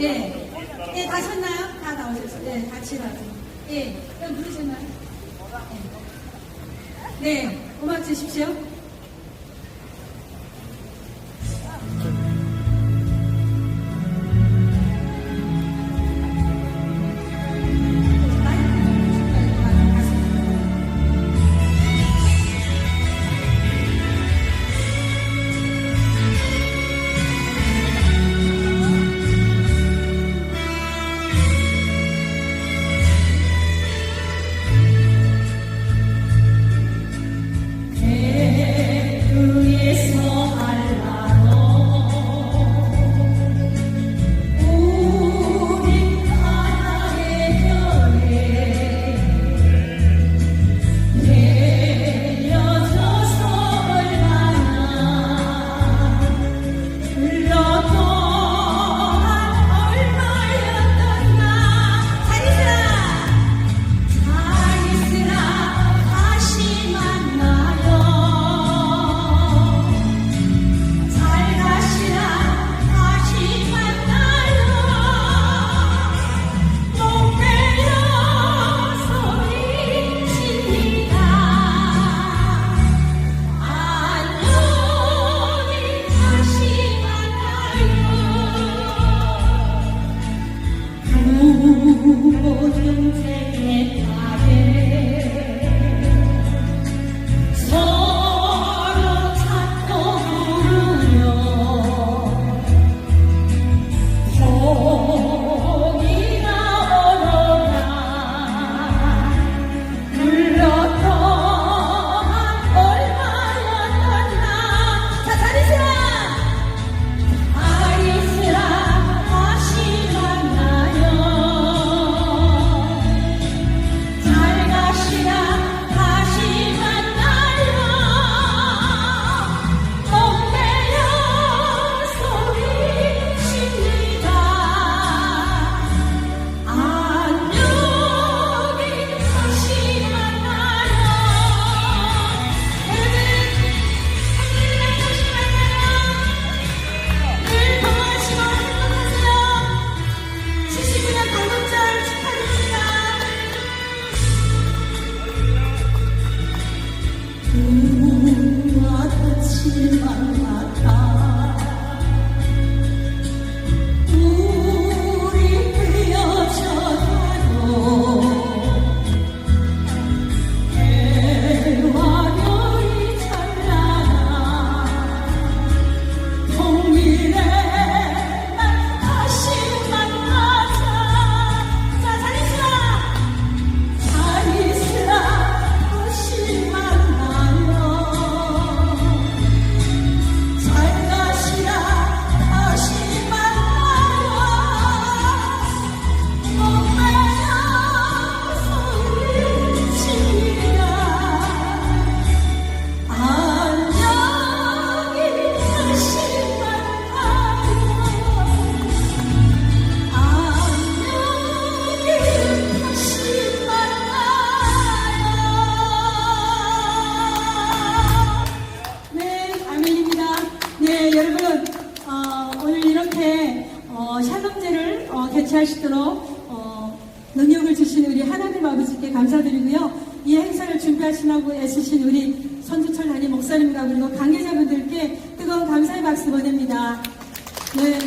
예. 예, 다 쳤나요? 다 나오셨어요. 예, 다 치라고. 예, 그럼 부르시나요? 예. 네, 고맙 주십시오. 같지만 어, 샬롬제를 어, 개최하시도록 어, 능력을 주신 우리 하나님 아버지께 감사드리고요. 이 행사를 준비하시라고 애쓰신 우리 선주철 단임 목사님과 그리고 관계자분들께 뜨거운 감사의 박수 보냅니다. 네,